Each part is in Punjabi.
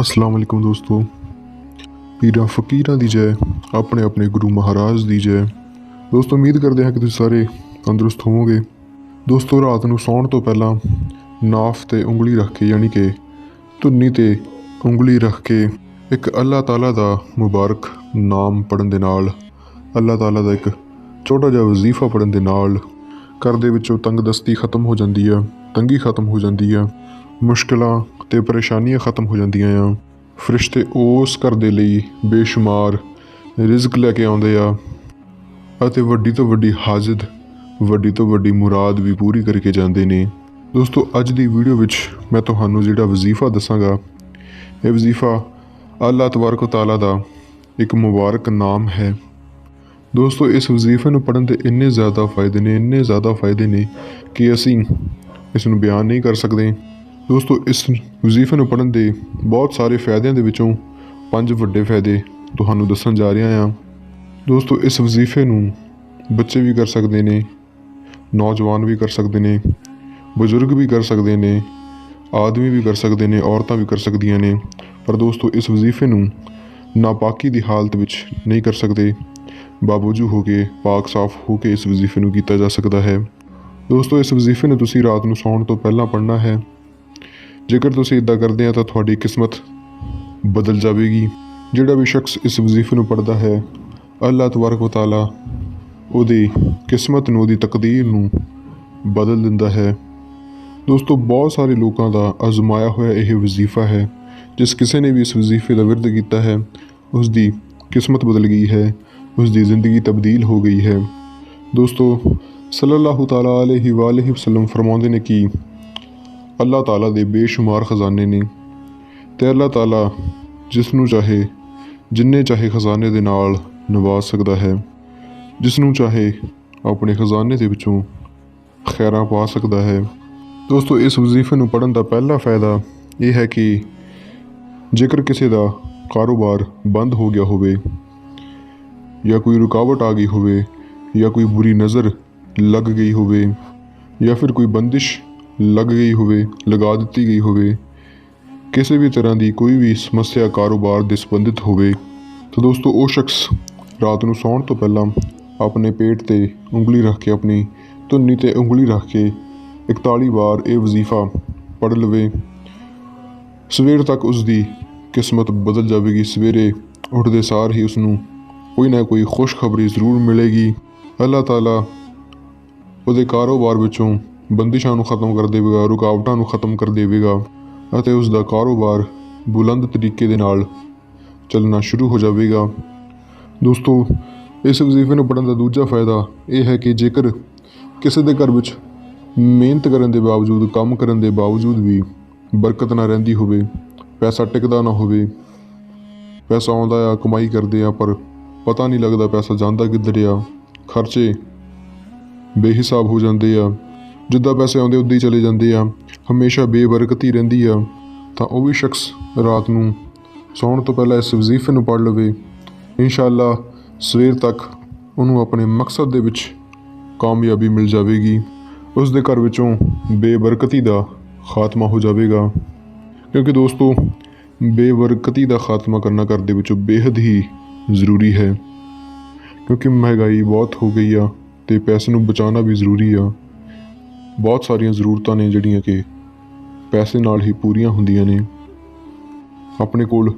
ਅਸਲਾਮ ਅਲੈਕੁਮ ਦੋਸਤੋ। ਪੀਰਾਂ ਫਕੀਰਾਂ ਦੀ ਜੈ, ਆਪਣੇ ਆਪਣੇ ਗੁਰੂ ਮਹਾਰਾਜ ਦੀ ਜੈ। ਦੋਸਤੋ, ਉਮੀਦ ਕਰਦੇ ਹਾਂ ਕਿ ਤੁਸੀਂ ਸਾਰੇ ਤੰਦਰੁਸਤ ਹੋਵੋਗੇ। ਦੋਸਤੋ, ਰਾਤ ਨੂੰ ਸੌਣ ਤੋਂ ਪਹਿਲਾਂ ਨਾਫ ਤੇ ਉਂਗਲੀ ਰੱਖ ਕੇ, ਯਾਨੀ ਕਿ ਧੁੰਨੀ ਤੇ ਉਂਗਲੀ ਰੱਖ ਕੇ ਇੱਕ ਅੱਲਾਹ ਤਾਲਾ ਦਾ ਮੁਬਾਰਕ ਨਾਮ ਪੜਨ ਦੇ ਨਾਲ, ਅੱਲਾਹ ਤਾਲਾ ਦਾ ਇੱਕ ਛੋਟਾ ਜਿਹਾ ਵਜ਼ੀਫਾ ਪੜਨ ਦੇ ਨਾਲ ਘਰ ਦੇ ਵਿੱਚੋਂ ਤੰਗਦਸਤੀ ਖਤਮ ਹੋ ਜਾਂਦੀ ਆ, ਤੰਗੀ ਖਤਮ ਹੋ ਜਾਂਦੀ ਆ। ਮੁਸ਼ਕਲਾਂ ਤੇ ਪਰੇਸ਼ਾਨੀਆਂ ਖਤਮ ਹੋ ਜਾਂਦੀਆਂ ਆ। ਫਰਿਸ਼ਤੇ ਉਸ ਘਰ ਦੇ ਲਈ ਬੇਸ਼ੁਮਾਰ ਰਿਜ਼ਕ ਲੈ ਕੇ ਆਉਂਦੇ ਆ ਅਤੇ ਵੱਡੀ ਤੋਂ ਵੱਡੀ ਹਾਜ਼ਤ ਵੱਡੀ ਤੋਂ ਵੱਡੀ ਮੁਰਾਦ ਵੀ ਪੂਰੀ ਕਰਕੇ ਜਾਂਦੇ ਨੇ। ਦੋਸਤੋ, ਅੱਜ ਦੀ ਵੀਡੀਓ ਵਿੱਚ ਮੈਂ ਤੁਹਾਨੂੰ ਜਿਹੜਾ ਵਜ਼ੀਫਾ ਦੱਸਾਂਗਾ, ਇਹ ਵਜ਼ੀਫਾ ਅੱਲਾਹ ਤਬਾਰਕ ਤਾਲਾ ਦਾ ਇੱਕ ਮੁਬਾਰਕ ਨਾਮ ਹੈ। ਦੋਸਤੋ, ਇਸ ਵਜ਼ੀਫੇ ਨੂੰ ਪੜਨ ਦੇ ਇੰਨੇ ਜ਼ਿਆਦਾ ਫਾਇਦੇ ਨੇ, ਇੰਨੇ ਜ਼ਿਆਦਾ ਫਾਇਦੇ ਨੇ ਕਿ ਅਸੀਂ ਇਸ ਨੂੰ ਬਿਆਨ ਨਹੀਂ ਕਰ ਸਕਦੇ। ਦੋਸਤੋ, ਇਸ ਵਜ਼ੀਫੇ ਨੂੰ ਪੜਨ ਦੇ ਬਹੁਤ ਸਾਰੇ ਫਾਇਦਿਆਂ ਦੇ ਵਿੱਚੋਂ ਪੰਜ ਵੱਡੇ ਫਾਇਦੇ ਤੁਹਾਨੂੰ ਦੱਸਣ ਜਾ ਰਿਹਾ ਹਾਂ। ਦੋਸਤੋ, ਇਸ ਵਜ਼ੀਫੇ ਨੂੰ ਬੱਚੇ ਵੀ ਕਰ ਸਕਦੇ ਨੇ, ਨੌਜਵਾਨ ਵੀ ਕਰ ਸਕਦੇ ਨੇ, ਬਜ਼ੁਰਗ ਵੀ ਕਰ ਸਕਦੇ ਨੇ, ਆਦਮੀ ਵੀ ਕਰ ਸਕਦੇ ਨੇ, ਔਰਤਾਂ ਵੀ ਕਰ ਸਕਦੀਆਂ ਨੇ। ਪਰ ਦੋਸਤੋ, ਇਸ ਵਜ਼ੀਫੇ ਨੂੰ ਨਾਪਾਕੀ ਦੀ ਹਾਲਤ ਵਿੱਚ ਨਹੀਂ ਕਰ ਸਕਦੇ। ਬਾਬੂਜੂ ਹੋ ਕੇ, ਪਾਕ ਸਾਫ਼ ਹੋ ਕੇ ਇਸ ਵਜ਼ੀਫੇ ਨੂੰ ਕੀਤਾ ਜਾ ਸਕਦਾ ਹੈ। ਦੋਸਤੋ, ਇਸ ਵਜ਼ੀਫੇ ਨੂੰ ਤੁਸੀਂ ਰਾਤ ਨੂੰ ਸੌਣ ਤੋਂ ਪਹਿਲਾਂ ਪੜ੍ਹਨਾ ਹੈ। ਜੇਕਰ ਤੁਸੀਂ ਇਦਾਂ ਕਰਦੇ ਆ ਤਾਂ ਤੁਹਾਡੀ ਕਿਸਮਤ ਬਦਲ ਜਾਵੇਗੀ। ਜਿਹੜਾ ਵੀ ਸ਼ਖਸ ਇਸ ਵਜ਼ੀਫੇ ਨੂੰ ਪੜ੍ਹਦਾ ਹੈ, ਅੱਲਾਹ ਤਬਾਰਕ ਵ ਉਹਦੀ ਕਿਸਮਤ ਨੂੰ, ਉਹਦੀ ਤਕਦੀਰ ਨੂੰ ਬਦਲ ਦਿੰਦਾ ਹੈ। ਦੋਸਤੋ, ਬਹੁਤ ਸਾਰੇ ਲੋਕਾਂ ਦਾ ਅਜ਼ਮਾਇਆ ਹੋਇਆ ਇਹ ਵਜ਼ੀਫਾ ਹੈ, ਜਿਸ ਕਿਸੇ ਨੇ ਵੀ ਇਸ ਵਜ਼ੀਫੇ ਦਾ ਵਿਰਦ ਕੀਤਾ ਹੈ ਉਸ ਦੀ ਕਿਸਮਤ ਬਦਲ ਗਈ ਹੈ ਉਸ ਦੀ ਜ਼ਿੰਦਗੀ ਤਬਦੀਲ ਹੋ ਗਈ ਹੈ। ਦੋਸਤੋ, ਸੱਲੱਲਾਹੁ ਤਾਲਾ ਅਲੈਹਿ ਵਾਲੈਹਿ ਵਸੱਲਮ ਫਰਮਾਉਂਦੇ ਨੇ ਕਿ ਅੱਲਾਹ ਤਾਲਾ ਦੇ ਬੇਸ਼ੁਮਾਰ ਖਜ਼ਾਨੇ ਨੇ। ਤੇ ਅੱਲਾਹ ਤਾਲਾ ਜਿਸ ਨੂੰ ਚਾਹੇ, ਜਿੰਨੇ ਚਾਹੇ ਖਜ਼ਾਨੇ ਦੇ ਨਾਲ ਨਵਾਜ਼ ਸਕਦਾ ਹੈ ਜਿਸ ਨੂੰ ਚਾਹੇ ਆਪਣੇ ਖਜ਼ਾਨੇ ਦੇ ਵਿੱਚੋਂ ਖੈਰਾਂ ਪਾ ਸਕਦਾ ਹੈ। ਦੋਸਤੋ, ਇਸ ਵਜ਼ੀਫੇ ਨੂੰ ਪੜਨ ਦਾ ਪਹਿਲਾ ਫਾਇਦਾ ਇਹ ਹੈ ਕਿ ਜੇਕਰ ਕਿਸੇ ਦਾ ਕਾਰੋਬਾਰ ਬੰਦ ਹੋ ਗਿਆ ਹੋਵੇ, ਜਾਂ ਕੋਈ ਰੁਕਾਵਟ ਆ ਗਈ ਹੋਵੇ, ਜਾਂ ਕੋਈ ਬੁਰੀ ਨਜ਼ਰ ਲੱਗ ਗਈ ਹੋਵੇ, ਜਾਂ ਫਿਰ ਕੋਈ ਬੰਦਿਸ਼ ਲੱਗ ਗਈ ਹੋਵੇ, ਲਗਾ ਦਿੱਤੀ ਗਈ ਹੋਵੇ। ਕਿਸੇ ਵੀ ਤਰ੍ਹਾਂ ਦੀ ਕੋਈ ਵੀ ਸਮੱਸਿਆ ਕਾਰੋਬਾਰ ਦੇ ਸੰਬੰਧਿਤ ਹੋਵੇ, ਤਾਂ ਦੋਸਤੋ, ਉਹ ਸ਼ਖਸ ਰਾਤ ਨੂੰ ਸੌਣ ਤੋਂ ਪਹਿਲਾਂ ਆਪਣੇ ਪੇਟ ਤੇ ਉਂਗਲੀ ਰੱਖ ਕੇ, ਆਪਣੀ ਧੁੰਨੀ ਤੇ ਉਂਗਲੀ ਰੱਖ ਕੇ 41 ਵਾਰ ਇਹ ਵਜ਼ੀਫਾ ਪੜ੍ਹ ਲਵੇ। ਸਵੇਰ ਤੱਕ ਉਸ ਦੀ ਕਿਸਮਤ ਬਦਲ ਜਾਵੇਗੀ। ਸਵੇਰੇ ਉੱਠਦੇ ਸਾਰ ਹੀ ਉਸ ਨੂੰ ਕੋਈ ਨਾ ਕੋਈ ਖੁਸ਼ਖਬਰੀ ਜ਼ਰੂਰ ਮਿਲੇਗੀ। ਅੱਲਾਹ ਤਾਲਾ ਉਹਦੇ ਕਾਰੋਬਾਰ ਵਿੱਚੋਂ ਬੰਦਿਸ਼ਾਂ ਨੂੰ ਖਤਮ ਕਰ ਦੇਵੇਗਾ, ਰੁਕਾਵਟਾਂ ਨੂੰ ਖਤਮ ਕਰ ਦੇਵੇਗਾ ਅਤੇ ਉਸ ਦਾ ਕਾਰੋਬਾਰ ਬੁਲੰਦ ਤਰੀਕੇ ਦੇ ਨਾਲ ਚੱਲਣਾ ਸ਼ੁਰੂ ਹੋ ਜਾਵੇਗਾ। ਦੋਸਤੋ, ਇਸ ਵਜ਼ੀਫੇ ਨੂੰ ਪੜਨ ਦਾ ਦੂਜਾ ਫਾਇਦਾ ਇਹ ਹੈ ਕਿ ਜੇਕਰ ਕਿਸੇ ਦੇ ਘਰ ਵਿੱਚ ਮਿਹਨਤ ਕਰਨ ਦੇ ਬਾਵਜੂਦ, ਕੰਮ ਕਰਨ ਦੇ ਬਾਵਜੂਦ ਵੀ ਬਰਕਤ ਨਾ ਰਹਿੰਦੀ ਹੋਵੇ, ਪੈਸਾ ਟਿਕਦਾ ਨਾ ਹੋਵੇ, ਪੈਸਾ ਆਉਂਦਾ ਆ, ਕਮਾਈ ਕਰਦੇ ਆ, ਪਰ ਪਤਾ ਨਹੀਂ ਲੱਗਦਾ ਪੈਸਾ ਜਾਂਦਾ ਕਿੱਧਰ ਆ, ਖਰਚੇ ਬੇਹਿਸਾਬ ਹੋ ਜਾਂਦੇ ਆ। ਜਿੱਦਾਂ ਪੈਸੇ ਆਉਂਦੇ ਉੱਦਾਂ ਹੀ ਚਲੇ ਜਾਂਦੇ ਆ, ਹਮੇਸ਼ਾ ਬੇਬਰਕਤੀ ਰਹਿੰਦੀ ਆ, ਤਾਂ ਉਹ ਵੀ ਸ਼ਖਸ ਰਾਤ ਨੂੰ ਸੌਣ ਤੋਂ ਪਹਿਲਾਂ ਇਸ ਵਜ਼ੀਫੇ ਨੂੰ ਪੜ੍ਹ ਲਵੇ। ਇਨਸ਼ਾਅੱਲਾ ਸਵੇਰ ਤੱਕ ਉਹਨੂੰ ਆਪਣੇ ਮਕਸਦ ਦੇ ਵਿੱਚ ਕਾਮਯਾਬੀ ਮਿਲ ਜਾਵੇਗੀ। ਉਸ ਦੇ ਘਰ ਵਿੱਚੋਂ ਬੇਬਰਕਤੀ ਦਾ ਖਾਤਮਾ ਹੋ ਜਾਵੇਗਾ। ਕਿਉਂਕਿ ਦੋਸਤੋ ਬੇਬਰਕਤੀ ਦਾ ਖਾਤਮਾ ਕਰਨਾ ਘਰ ਦੇ ਵਿੱਚੋਂ ਬੇहद ਹੀ ਜ਼ਰੂਰੀ ਹੈ। ਕਿਉਂਕਿ ਮਹਿੰਗਾਈ ਬਹੁਤ ਹੋ ਗਈ ਆ ਤੇ ਪੈਸੇ ਨੂੰ ਬਚਾਉਣਾ ਵੀ ਜ਼ਰੂਰੀ ਆ। ਬਹੁਤ ਸਾਰੀਆਂ ਜ਼ਰੂਰਤਾਂ ਨੇ ਜਿਹੜੀਆਂ ਕਿ ਪੈਸੇ ਨਾਲ ਹੀ ਪੂਰੀਆਂ ਹੁੰਦੀਆਂ ਨੇ। ਆਪਣੇ ਕੋਲ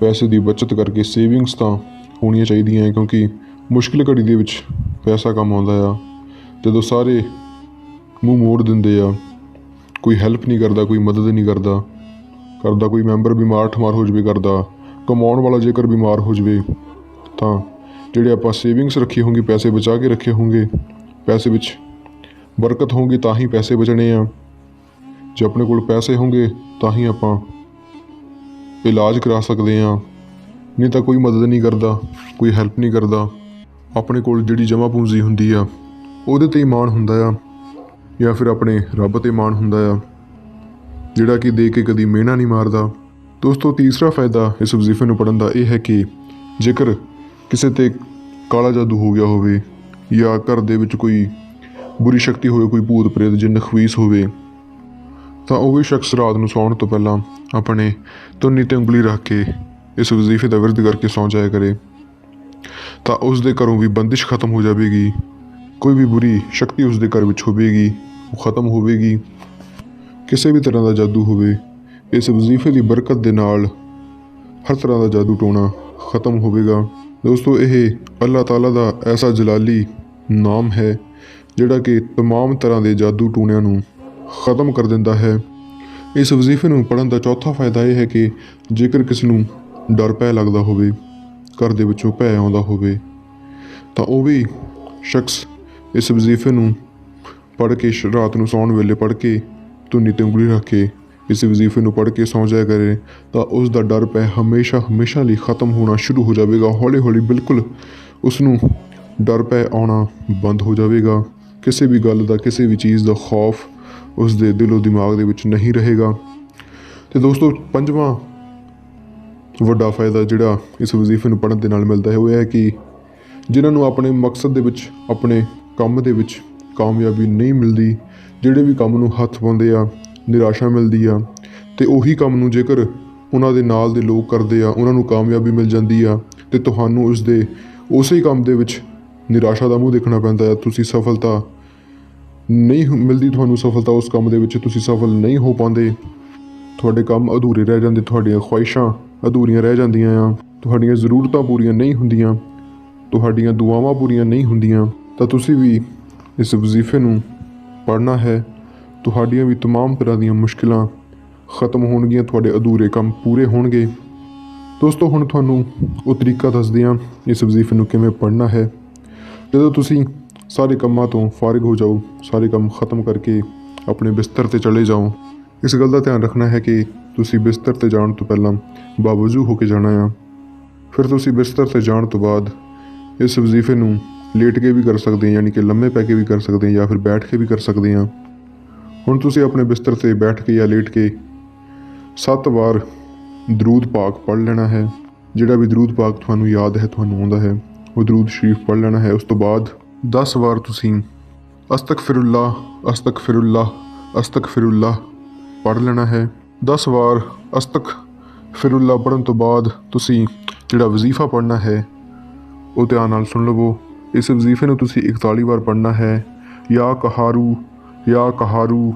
ਪੈਸੇ ਦੀ ਬਚਤ ਕਰਕੇ ਸੇਵਿੰਗਸ ਤਾਂ ਹੋਣੀਆਂ ਚਾਹੀਦੀਆਂ ਕਿਉਂਕਿ ਮੁਸ਼ਕਿਲ ਘੜੀ ਦੇ ਵਿੱਚ ਪੈਸਾ ਕੰਮ ਆਉਂਦਾ ਆ। ਜਦੋਂ ਸਾਰੇ ਮੂੰਹ ਮੋੜ ਦਿੰਦੇ ਆ, ਕੋਈ ਹੈਲਪ ਨਹੀਂ ਕਰਦਾ, ਕੋਈ ਮਦਦ ਨਹੀਂ ਕਰਦਾ ਕਰਦਾ ਕੋਈ ਮੈਂਬਰ ਬਿਮਾਰ ਠਮਾਰ ਹੋ ਜਵੇ, ਕਰਦਾ ਕਮਾਉਣ ਵਾਲਾ ਜੇਕਰ ਬਿਮਾਰ ਹੋ ਜਵੇ, ਤਾਂ ਜਿਹੜੇ ਆਪਾਂ ਸੇਵਿੰਗਸ ਰੱਖੀ ਹੋਣਗੇ, ਪੈਸੇ ਬਚਾ ਕੇ ਰੱਖੇ ਹੋਣਗੇ, ਪੈਸੇ ਵਿੱਚ ਬਰਕਤ ਹੋਊਗੀ ਤਾਂ ਹੀ ਪੈਸੇ ਬਚਣੇ ਆ। ਜੇ ਆਪਣੇ ਕੋਲ ਪੈਸੇ ਹੋਣਗੇ ਤਾਂ ਹੀ ਆਪਾਂ ਇਲਾਜ ਕਰਾ ਸਕਦੇ ਆ। ਨਹੀਂ ਤਾਂ ਕੋਈ ਮਦਦ ਨਹੀਂ ਕਰਦਾ, ਕੋਈ ਹੈਲਪ ਨਹੀਂ ਕਰਦਾ। ਆਪਣੇ ਕੋਲ ਜਿਹੜੀ ਜਮ੍ਹਾਂ ਪੂੰਜੀ ਹੁੰਦੀ ਆ, ਉਹਦੇ ਤੇ ਹੀ ਮਾਣ ਹੁੰਦਾ ਆ। ਜਾਂ ਫਿਰ ਆਪਣੇ ਰੱਬ ਤੇ ਮਾਣ ਹੁੰਦਾ ਆ। ਜਿਹੜਾ ਕਿ ਦੇ ਕੇ ਕਦੀ ਮਿਹਣਾ ਨਹੀਂ ਮਾਰਦਾ। ਦੋਸਤੋ ਤੀਸਰਾ ਫਾਇਦਾ ਇਸ ਵਜ਼ੀਫੇ ਨੂੰ ਪੜਨ ਦਾ ਇਹ ਹੈ ਕਿ ਜੇਕਰ ਕਿਸੇ ਤੇ ਕਾਲਾ ਜਾਦੂ ਹੋ ਗਿਆ ਹੋਵੇ ਜਾਂ ਘਰ ਦੇ ਵਿੱਚ ਕੋਈ ਬੁਰੀ ਸ਼ਕਤੀ ਹੋਵੇ, ਕੋਈ ਭੂਤ ਪ੍ਰੇਤ ਜਿੰਨ ਖਵੀਸ ਹੋਵੇ, ਤਾਂ ਉਹ ਵੀ ਸ਼ਖਸ ਰਾਤ ਨੂੰ ਸੌਣ ਤੋਂ ਪਹਿਲਾਂ ਆਪਣੇ ਤੁੰਨੀ ਤੇ ਉਂਗਲੀ ਰੱਖ ਕੇ ਇਸ ਵਜ਼ੀਫੇ ਦਾ ਵਿਰਧ ਕਰਕੇ ਸੌਂ ਜਾਇਆ ਕਰੇ। ਤਾਂ ਉਸ ਦੇ ਘਰੋਂ ਵੀ ਬੰਦਿਸ਼ ਖਤਮ ਹੋ ਜਾਵੇਗੀ, ਕੋਈ ਵੀ ਬੁਰੀ ਸ਼ਕਤੀ ਉਸ ਦੇ ਘਰ ਵਿੱਚ ਹੋਵੇਗੀ, ਉਹ ਖਤਮ ਹੋਵੇਗੀ। ਕਿਸੇ ਵੀ ਤਰ੍ਹਾਂ ਦਾ ਜਾਦੂ ਹੋਵੇ, ਇਸ ਵਜ਼ੀਫੇ ਦੀ ਬਰਕਤ ਦੇ ਨਾਲ ਹਰ ਤਰ੍ਹਾਂ ਦਾ ਜਾਦੂ ਟੋਣਾ ਖਤਮ ਹੋਵੇਗਾ। ਦੋਸਤੋ, ਇਹ ਅੱਲਾਹ ਤਾਲਾ ਦਾ ਐਸਾ ਜਲਾਲੀ ਨਾਮ ਹੈ ਜਿਹੜਾ ਕਿ तमाम ਤਰ੍ਹਾਂ ਦੇ ਜਾਦੂ ਟੂਣਿਆਂ ਨੂੰ ਖਤਮ ਕਰ ਦਿੰਦਾ ਹੈ ਇਸ ਵਜ਼ੀਫੇ ਨੂੰ ਪੜਨ ਦਾ ਚੌਥਾ ਫਾਇਦਾ ਇਹ ਹੈ ਕਿ ਜੇਕਰ ਕਿਸੇ ਨੂੰ ਡਰ ਪੈ ਲੱਗਦਾ ਹੋਵੇ ਘਰ ਦੇ ਵਿੱਚੋਂ ਭੈ ਆਉਂਦਾ ਹੋਵੇ ਤਾਂ ਉਹ ਵੀ ਸ਼ਖਸ ਇਸ ਵਜ਼ੀਫੇ ਨੂੰ ਪੜ੍ਹ ਕੇ ਸ਼- ਰਾਤ ਨੂੰ ਸੌਣ ਵੇਲੇ ਪੜ੍ਹ ਕੇ ਧੁਨੀ ਤੇ ਉਂਗਲੀ ਰੱਖ ਕੇ ਇਸ ਵਜ਼ੀਫੇ ਨੂੰ ਪੜ੍ਹ ਕੇ ਸੌਂ ਜਾਇਆ ਕਰੇ ਤਾਂ ਉਸ ਦਾ ਡਰ ਪੈ ਹਮੇਸ਼ਾ ਹਮੇਸ਼ਾ ਲਈ ਖਤਮ ਹੋਣਾ ਸ਼ੁਰੂ ਹੋ ਜਾਵੇਗਾ ਹੌਲੀ ਹੌਲੀ ਬਿਲਕੁਲ ਉਸ ਨੂੰ ਡਰ ਪੈ ਆਉਣਾ ਬੰਦ ਹੋ ਜਾਵੇਗਾ ਕਿਸੇ ਵੀ ਗੱਲ ਦਾ, ਕਿਸੇ ਵੀ ਚੀਜ਼ ਦਾ ਖੌਫ ਉਸ ਦੇ ਦਿਲੋਂ ਦਿਮਾਗ ਦੇ ਵਿੱਚ ਨਹੀਂ ਰਹੇਗਾ। ਤੇ ਦੋਸਤੋ, ਪੰਜਵਾਂ ਵੱਡਾ ਫਾਇਦਾ ਜਿਹੜਾ ਇਸ ਵਜ਼ੀਫੇ ਨੂੰ ਪੜ੍ਹਨ ਦੇ ਨਾਲ ਮਿਲਦਾ ਹੈ, ਉਹ ਇਹ ਹੈ ਕਿ ਜਿਨ੍ਹਾਂ ਨੂੰ ਆਪਣੇ ਮਕਸਦ ਦੇ ਵਿੱਚ, ਆਪਣੇ ਕੰਮ ਦੇ ਵਿੱਚ ਕਾਮਯਾਬੀ ਨਹੀਂ ਮਿਲਦੀ, ਜਿਹੜੇ ਵੀ ਕੰਮ ਨੂੰ ਹੱਥ ਪਾਉਂਦੇ ਆ, ਨਿਰਾਸ਼ਾ ਮਿਲਦੀ ਆ, ਤੇ ਉਹੀ ਕੰਮ ਨੂੰ ਜੇਕਰ ਉਹਨਾਂ ਦੇ ਨਾਲ ਦੇ ਲੋਕ ਕਰਦੇ ਆ, ਉਹਨਾਂ ਨੂੰ ਕਾਮਯਾਬੀ ਮਿਲ ਜਾਂਦੀ ਆ, ਤੇ ਤੁਹਾਨੂੰ ਉਸ ਦੇ ਉਸੇ ਕੰਮ ਦੇ ਵਿੱਚ ਨਿਰਾਸ਼ਾ ਦਾ ਮੂੰਹ ਦੇਖਣਾ ਪੈਂਦਾ ਹੈ, ਤੁਸੀਂ ਸਫਲਤਾ ਨਹੀਂ ਹੁ- ਮਿਲਦੀ ਤੁਹਾਨੂੰ ਸਫਲਤਾ ਉਸ ਕੰਮ ਦੇ ਵਿੱਚ ਤੁਸੀਂ ਸਫਲ ਨਹੀਂ ਹੋ ਪਾਉਂਦੇ ਤੁਹਾਡੇ ਕੰਮ ਅਧੂਰੇ ਰਹਿ ਜਾਂਦੇ ਤੁਹਾਡੀਆਂ ਖੁਆਇਸ਼ਾਂ ਅਧੂਰੀਆਂ ਰਹਿ ਜਾਂਦੀਆਂ ਆ ਤੁਹਾਡੀਆਂ ਜ਼ਰੂਰਤਾਂ ਪੂਰੀਆਂ ਨਹੀਂ ਹੁੰਦੀਆਂ ਤੁਹਾਡੀਆਂ ਦੁਆਵਾਂ ਪੂਰੀਆਂ ਨਹੀਂ ਹੁੰਦੀਆਂ ਤਾਂ ਤੁਸੀਂ ਵੀ ਇਸ ਵਜ਼ੀਫੇ ਨੂੰ ਪੜ੍ਹਨਾ ਹੈ ਤੁਹਾਡੀਆਂ ਵੀ तमाम ਤਰ੍ਹਾਂ ਦੀਆਂ ਮੁਸ਼ਕਿਲਾਂ ਖਤਮ ਹੋਣਗੀਆਂ ਤੁਹਾਡੇ ਅਧੂਰੇ ਕੰਮ ਪੂਰੇ ਹੋਣਗੇ ਦੋਸਤੋ ਹੁਣ ਤੁਹਾਨੂੰ ਉਹ ਤਰੀਕਾ ਦੱਸਦੇ ਹਾਂ ਇਸ ਵਜ਼ੀਫੇ ਨੂੰ ਕਿਵੇਂ ਪੜ੍ਹਨਾ ਹੈ ਜਦੋਂ ਤੁਸੀਂ ਸਾਰੇ ਕੰਮਾਂ ਤੋਂ ਫਾਰਿਗ ਹੋ ਜਾਓ, ਸਾਰੇ ਕੰਮ ਖਤਮ ਕਰਕੇ ਆਪਣੇ ਬਿਸਤਰ ਤੇ ਚਲੇ ਜਾਓ। ਇਸ ਗੱਲ ਦਾ ਧਿਆਨ ਰੱਖਣਾ ਹੈ ਕਿ ਤੁਸੀਂ ਬਿਸਤਰ ਤੇ ਜਾਣ ਤੋਂ ਪਹਿਲਾਂ ਬਾਵਜੂ ਹੋ ਕੇ ਜਾਣਾ ਆ। ਫਿਰ ਤੁਸੀਂ ਬਿਸਤਰ ਤੇ ਜਾਣ ਤੋਂ ਬਾਅਦ ਇਸ ਵਜ਼ੀਫੇ ਨੂੰ ਲੇਟ ਕੇ ਵੀ ਕਰ ਸਕਦੇ ਆ, ਯਾਨੀ ਕਿ ਲੰਮੇ ਪੈ ਕੇ ਵੀ ਕਰ ਸਕਦੇ ਆ ਜਾਂ ਫਿਰ ਬੈਠ ਕੇ ਵੀ ਕਰ ਸਕਦੇ ਆ। ਹੁਣ ਤੁਸੀਂ ਆਪਣੇ ਬਿਸਤਰ ਤੇ ਬੈਠ ਕੇ ਜਾਂ ਲੇਟ ਕੇ ਸੱਤ ਵਾਰ ਦਰੂਦ ਪਾਕ ਪੜ੍ਹ ਲੈਣਾ ਹੈ। ਜਿਹੜਾ ਵੀ ਦਰੂਦ ਪਾਕ ਤੁਹਾਨੂੰ ਯਾਦ ਹੈ, ਤੁਹਾਨੂੰ ਆਉਂਦਾ ਹੈ, ਉਹ ਦਰੂਦ ਸ਼ਰੀਫ ਪੜ੍ਹ ਲੈਣਾ ਹੈ। ਉਸ ਤੋਂ ਬਾਅਦ 10 ਵਾਰ ਤੁਸੀਂ ਅਸਤਗਫਿਰullah ਅਸਤਗਫਿਰullah ਅਸਤਗਫਿਰullah ਪੜ੍ਹ ਲੈਣਾ ਹੈ। 10 ਵਾਰ ਅਸਤਗਫਿਰullah ਪੜ੍ਹਨ ਤੋਂ ਬਾਅਦ ਤੁਸੀਂ ਜਿਹੜਾ ਵਜ਼ੀਫਾ ਪੜ੍ਹਨਾ ਹੈ, ਉਹ ਧਿਆਨ ਨਾਲ ਸੁਣ ਲਵੋ। ਇਸ ਵਜ਼ੀਫੇ ਨੂੰ ਤੁਸੀਂ 41 ਵਾਰ ਪੜ੍ਹਨਾ ਹੈ। ਯਾ ਕਹਾਰੂ ਯਾ ਕਹਾਰੂ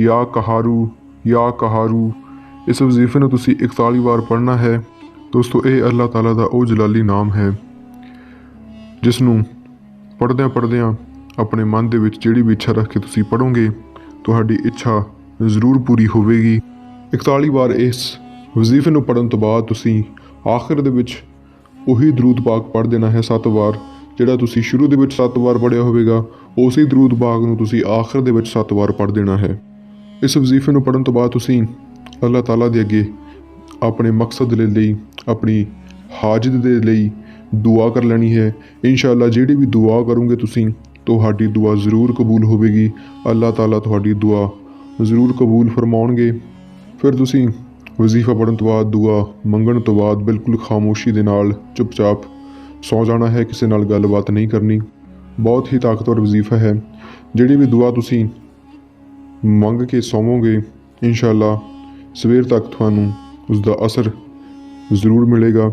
ਯਾ ਕਹਾਰੂ ਯਾ ਕਹਾਰੂ। ਇਸ ਵਜ਼ੀਫੇ ਨੂੰ ਤੁਸੀਂ 41 ਵਾਰ ਪੜ੍ਹਨਾ ਹੈ। ਦੋਸਤੋ, ਇਹ ਅੱਲਾਹ ਤਾਲਾ ਦਾ ਉਹ ਜਲਾਲੀ ਨਾਮ ਹੈ, ਜਿਸ ਨੂੰ ਪੜ੍ਹਦਿਆਂ ਪੜ੍ਹਦਿਆਂ ਆਪਣੇ ਮਨ ਦੇ ਵਿੱਚ ਜਿਹੜੀ ਵੀ ਇੱਛਾ ਰੱਖ ਕੇ ਤੁਸੀਂ ਪੜੋਗੇ ਤੁਹਾਡੀ ਇੱਛਾ ਜ਼ਰੂਰ ਪੂਰੀ ਹੋਵੇਗੀ। 41 ਵਾਰ ਇਸ ਵਜ਼ੀਫੇ ਨੂੰ ਪੜਨ ਤੋਂ ਬਾਅਦ ਤੁਸੀਂ ਆਖਰ ਦੇ ਵਿੱਚ ਉਹੀ ਦਰੂਦ ਪਾਕ ਪੜ੍ਹ ਦੇਣਾ ਹੈ 7 ਵਾਰ, ਜਿਹੜਾ ਤੁਸੀਂ ਸ਼ੁਰੂ ਦੇ ਵਿੱਚ 7 ਵਾਰ ਪੜਿਆ ਹੋਵੇਗਾ, ਉਸੇ ਦਰੂਦ ਪਾਕ ਨੂੰ ਤੁਸੀਂ ਆਖਰ ਦੇ ਵਿੱਚ 7 ਵਾਰ ਪੜ੍ਹ ਦੇਣਾ ਹੈ। ਇਸ ਵਜ਼ੀਫੇ ਨੂੰ ਪੜਨ ਤੋਂ ਬਾਅਦ ਤੁਸੀਂ ਅੱਲਾਹ ਤਾਲਾ ਦੇ ਅੱਗੇ ਆਪਣੇ ਮਕਸਦ ਦੇ ਲਈ, ਆਪਣੀ ਹਾਜਤ ਦੇ ਲਈ ਦੁਆ ਕਰ ਲੈਣੀ ਹੈ। ਇਨਸ਼ਾਅੱਲਾ ਜਿਹੜੀ ਵੀ ਦੁਆ ਕਰੋਗੇ ਤੁਸੀਂ, ਤੁਹਾਡੀ ਦੁਆ ਜ਼ਰੂਰ ਕਬੂਲ ਹੋਵੇਗੀ। ਅੱਲਾਹ ਤਾਲਾ ਤੁਹਾਡੀ ਦੁਆ ਜ਼ਰੂਰ ਕਬੂਲ ਫਰਮਾਉਣਗੇ। ਫਿਰ ਤੁਸੀਂ ਵਜ਼ੀਫਾ ਪੜਨ ਤੋਂ ਬਾਅਦ, ਦੁਆ ਮੰਗਣ ਤੋਂ ਬਾਅਦ ਬਿਲਕੁਲ ਖਾਮੋਸ਼ੀ ਦੇ ਨਾਲ ਚੁੱਪਚਾਪ ਸੌ ਜਾਣਾ ਹੈ, ਕਿਸੇ ਨਾਲ ਗੱਲਬਾਤ ਨਹੀਂ ਕਰਨੀ। ਬਹੁਤ ਹੀ ਤਾਕਤਵਰ ਵਜ਼ੀਫਾ ਹੈ। ਜਿਹੜੀ ਵੀ ਦੁਆ ਤੁਸੀਂ ਮੰਗ ਕੇ ਸੌਵੋਗੇ, ਇਨਸ਼ਾਅੱਲਾ ਸਵੇਰ ਤੱਕ ਤੁਹਾਨੂੰ ਉਸ ਦਾ ਅਸਰ ਜ਼ਰੂਰ ਮਿਲੇਗਾ।